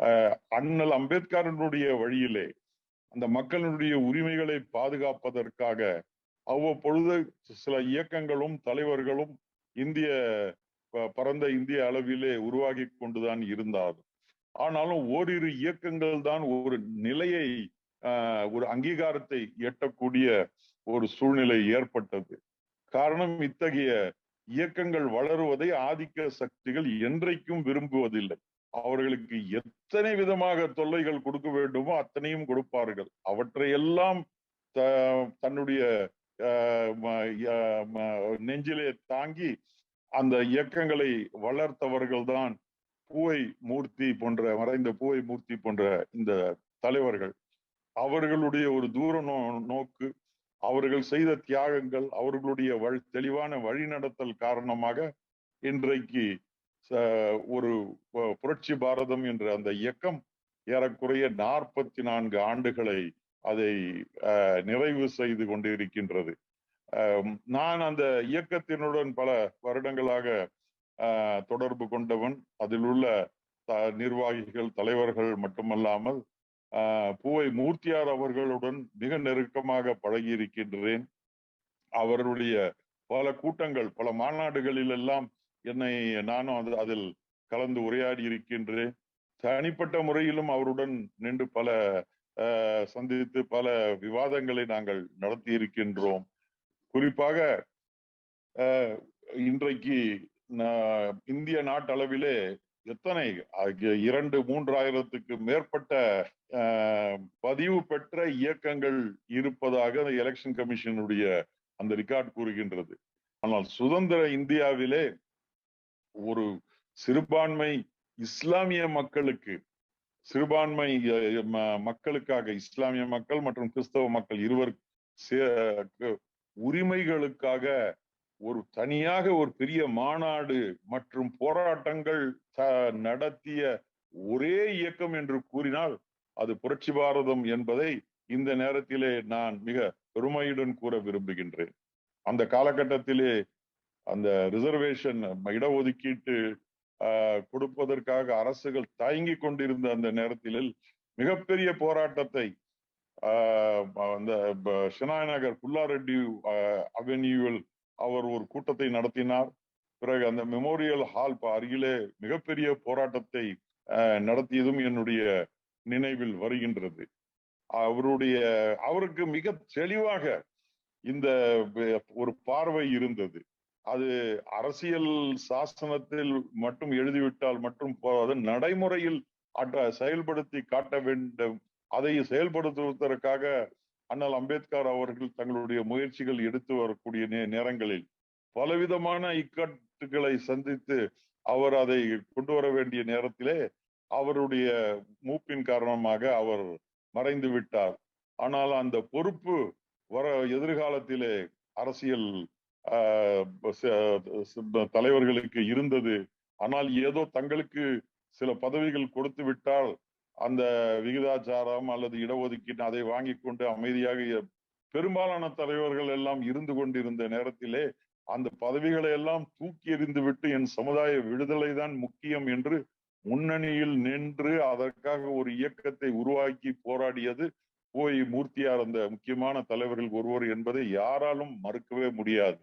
அஹ், அண்ணல் அம்பேத்கரனுடைய வழியிலே அந்த மக்களுடைய உரிமைகளை பாதுகாப்பதற்காக அவ்வப்பொழுது சில இயக்கங்களும் தலைவர்களும் இந்திய பரந்த இந்திய அளவிலே உருவாகி கொண்டுதான் இருந்தார். ஆனாலும் ஓரிரு இயக்கங்கள் தான் ஒரு நிலையை ஆஹ், ஒரு அங்கீகாரத்தை எட்டக்கூடிய ஒரு சூழ்நிலை ஏற்பட்டது. காரணம் இத்தகைய இயக்கங்கள் வளருவதை ஆதிக்க சக்திகள் என்றைக்கும் விரும்புவதில்லை. அவர்களுக்கு எத்தனை விதமாக தொல்லைகள் கொடுக்க வேண்டுமோ அத்தனையும் கொடுப்பார்கள். அவற்றையெல்லாம் த- தன்னுடைய நெஞ்சிலே தாங்கி அந்த இயக்கங்களை வளர்த்தவர்கள் தான் பூவை மூர்த்தி போன்ற மறைந்த பூவை மூர்த்தி போன்ற இந்த தலைவர்கள். அவர்களுடைய ஒரு தூர நோ- நோக்கு அவர்கள் செய்த தியாகங்கள் அவர்களுடைய வழி தெளிவான வழிநடத்தல் காரணமாக இன்றைக்கு ஒரு புரட்சி பாரதம் என்ற அந்த இயக்கம் ஏறக்குறைய நாற்பத்தி நான்கு ஆண்டுகளை அதை அஹ், நிறைவு செய்து கொண்டிருக்கின்றது. நான் அந்த இயக்கத்தினுடன் பல வருடங்களாக தொடர்பு கொண்டவன் அதில் உள்ள த- நிர்வாகிகள் தலைவர்கள் மட்டுமல்லாமல் ஆஹ் பூவை மூர்த்தியார் அவர்களுடன் மிக நெருக்கமாக பழகி இருக்கின்றேன் அவருடைய பல கூட்டங்கள் பல மாநாடுகளில் எல்லாம் என்னை நானும் அது அதில் கலந்து உரையாடி இருக்கின்றேன். தனிப்பட்ட முறையிலும் அவருடன் நின்று பல சந்தித்து பல விவாதங்களை நாங்கள் நடத்தி இருக்கின்றோம். குறிப்பாக இன்றைக்கு இந்திய நாட்டளவிலே எத்தனை இரண்டு மூன்றாயிரத்துக்கு மேற்பட்ட ஆஹ், பதிவு பெற்ற இயக்கங்கள் இருப்பதாக அந்த எலெக்ஷன் கமிஷனுடைய அந்த ரிகார்ட் கூறுகின்றது. ஆனால் சுதந்திர இந்தியாவிலே ஒரு சிறுபான்மை இஸ்லாமிய மக்களுக்கு சிறுபான்மை மக்களுக்காக இஸ்லாமிய மக்கள் மற்றும் கிறிஸ்தவ மக்கள் இருவர் உரிமைகளுக்காக ஒரு தனியாக ஒரு பெரிய மாநாடு மற்றும் போராட்டங்கள் த- நடத்திய ஒரே இயக்கம் என்று கூறினால் அது புரட்சி பாரதம் என்பதை இந்த நேரத்திலே நான் மிக பெருமையுடன் கூற விரும்புகின்றேன். அந்த காலகட்டத்திலே அந்த ரிசர்வேஷன் இடஒதுக்கீட்டு கொடுப்பதற்காக அரசுகள் தயங்கி கொண்டிருந்த அந்த நேரத்தில் மிகப்பெரிய போராட்டத்தை ஆஹ், அந்த ப- ஷினாய் நகர் புல்லாரெட்டி அவென்யூவில் அவர் ஒரு கூட்டத்தை நடத்தினார். பிறகு அந்த மெமோரியல் ஹால் அருகிலே மிகப்பெரிய போராட்டத்தை நடத்தியதும் என்னுடைய நினைவில் வருகின்றது. அவருடைய அவருக்கு மிக தெளிவாக இந்த ஒரு பார்வை இருந்தது. அது அரசியல் சாசனத்தில் மட்டும் எழுதிவிட்டால் மட்டும் போதாது நடைமுறையில் செயல்படுத்தி காட்ட வேண்டும். அதை செயல்படுத்துவதற்காக அண்ணல் அம்பேத்கர் அவர்கள் தங்களுடைய முயற்சிகள் எடுத்து வரக்கூடிய நே- நேரங்களில் பலவிதமான இக்கட்டுகளை சந்தித்து அவர் அதை கொண்டு வர வேண்டிய நேரத்திலே அவருடைய மூப்பின் காரணமாக அவர் மறைந்து விட்டார். ஆனால் அந்த பொறுப்பு வர எதிர்காலத்திலே அரசியல் தலைவர்களுக்கு இருந்தது. ஆனால் ஏதோ தங்களுக்கு சில பதவிகள் கொடுத்து விட்டால் அந்த விகிதாச்சாரம் அல்லது இடஒதுக்கீடு அதை வாங்கி கொண்டு அமைதியாக பெரும்பாலான தலைவர்கள் எல்லாம் இருந்து கொண்டிருந்த நேரத்திலே அந்த பதவிகளை எல்லாம் தூக்கி எறிந்து விட்டு என் சமுதாய விடுதலை தான் முக்கியம் என்று முன்னணியில் நின்று அதற்காக ஒரு இயக்கத்தை உருவாக்கி போராடியது போய் மூர்த்தியார் அந்த முக்கியமான தலைவர்கள் ஒருவர் என்பதை யாராலும் மறுக்கவே முடியாது.